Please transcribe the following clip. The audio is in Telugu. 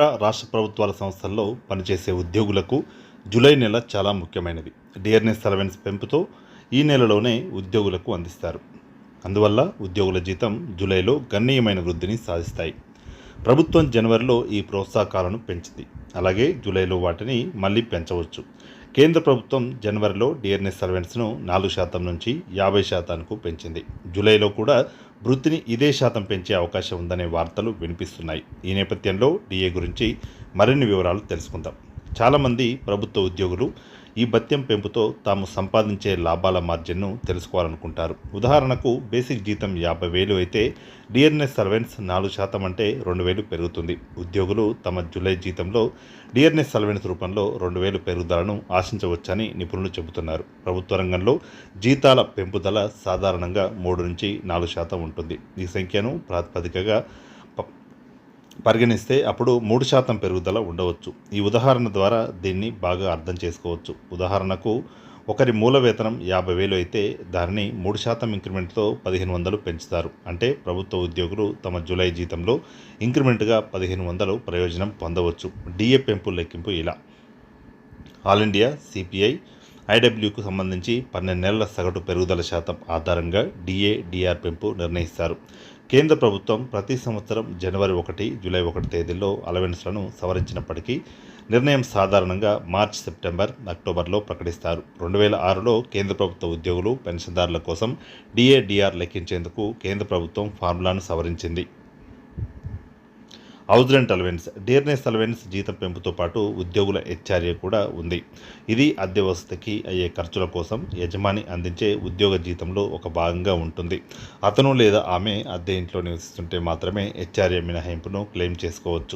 రాష్ట్ర ప్రభుత్వాల సంస్థల్లో పనిచేసే ఉద్యోగులకు జూలై నెల చాలా ముఖ్యమైనది. డిఆర్ఎస్ అలవెన్స్ పెంపుతో ఈ నెలలోనే ఉద్యోగులకు అందిస్తారు. అందువల్ల ఉద్యోగుల జీతం జూలైలో గణనీయమైన వృద్ధిని సాధిస్తాయి. ప్రభుత్వం జనవరిలో ఈ ప్రోత్సాహకాలను పెంచింది. అలాగే జూలైలో వాటిని మళ్ళీ పెంచవచ్చు. కేంద్ర ప్రభుత్వం జనవరిలో డిఆర్ఎస్ సర్వెంట్స్ను నాలుగు శాతం నుంచి యాభై శాతానికి పెంచింది. జూలైలో కూడా వృత్తిని ఇదే శాతం పెంచే అవకాశం ఉందనే వార్తలు వినిపిస్తున్నాయి. ఈ నేపథ్యంలో డిఏ గురించి మరిన్ని వివరాలు తెలుసుకుందాం. చాలామంది ప్రభుత్వ ఉద్యోగులు ఈ భత్యం పెంపుతో తాము సంపాదించే లాభాల మార్జిన్ను తెలుసుకోవాలనుకుంటారు. ఉదాహరణకు బేసిక్ జీతం యాభై వేలు అయితే డిఆర్ఎస్ సర్వెంట్స్ నాలుగు శాతం అంటే రెండు వేలు పెరుగుతుంది. ఉద్యోగులు తమ జూలై జీతంలో డిఆర్ఎస్ సర్వెంట్స్ రూపంలో రెండు వేలు పెరుగుదలను ఆశించవచ్చని నిపుణులు చెబుతున్నారు. ప్రభుత్వ రంగంలో జీతాల పెంపుదల సాధారణంగా మూడు నుంచి నాలుగు శాతం ఉంటుంది. ఈ సంఖ్యను ప్రాతిపదికగా పరిగణిస్తే అప్పుడు మూడు శాతం పెరుగుదల ఉండవచ్చు. ఈ ఉదాహరణ ద్వారా దీన్ని బాగా అర్థం చేసుకోవచ్చు. ఉదాహరణకు ఒకరి మూల వేతనం యాభై వేలు అయితే దానిని మూడు శాతం ఇంక్రిమెంట్తో పదిహేను వందలు పెంచుతారు. అంటే ప్రభుత్వ ఉద్యోగులు తమ జూలై జీతంలో ఇంక్రిమెంట్గా పదిహేను వందలు ప్రయోజనం పొందవచ్చు. డిఏ పెంపు లెక్కింపు ఇలా. ఆల్ ఇండియా సిపిఐ ఐడబ్ల్యూకు సంబంధించి పన్నెండు నెలల సగటు పెరుగుదల శాతం ఆధారంగా డిఏ డిఆర్ పెంపు నిర్ణయిస్తారు. కేంద్ర ప్రభుత్వం ప్రతి సంవత్సరం జనవరి ఒకటి జూలై ఒకటి తేదీల్లో అలవెన్స్లను సవరించినప్పటికీ నిర్ణయం సాధారణంగా మార్చ్ సెప్టెంబర్ అక్టోబర్లో ప్రకటిస్తారు. రెండు వేల ఆరులో కేంద్ర ప్రభుత్వ ఉద్యోగులు పెన్షన్దారుల కోసం డిఏడిఆర్ లెక్కించేందుకు కేంద్ర ప్రభుత్వం ఫార్ములాను సవరించింది. House rent allowance dearness allowance జీతం పెంపుతో పాటు ఉద్యోగుల హెచ్ఆర్ఏ కూడా ఉంది. ఇది అద్దె అయ్యే ఖర్చుల కోసం యజమాని అందించే ఉద్యోగ జీతంలో ఒక భాగంగా ఉంటుంది. అతను లేదా ఆమె అద్దె ఇంట్లో నివసిస్తుంటే మాత్రమే హెచ్ఆర్ఏ మినహాయింపును క్లెయిమ్ చేసుకోవచ్చు.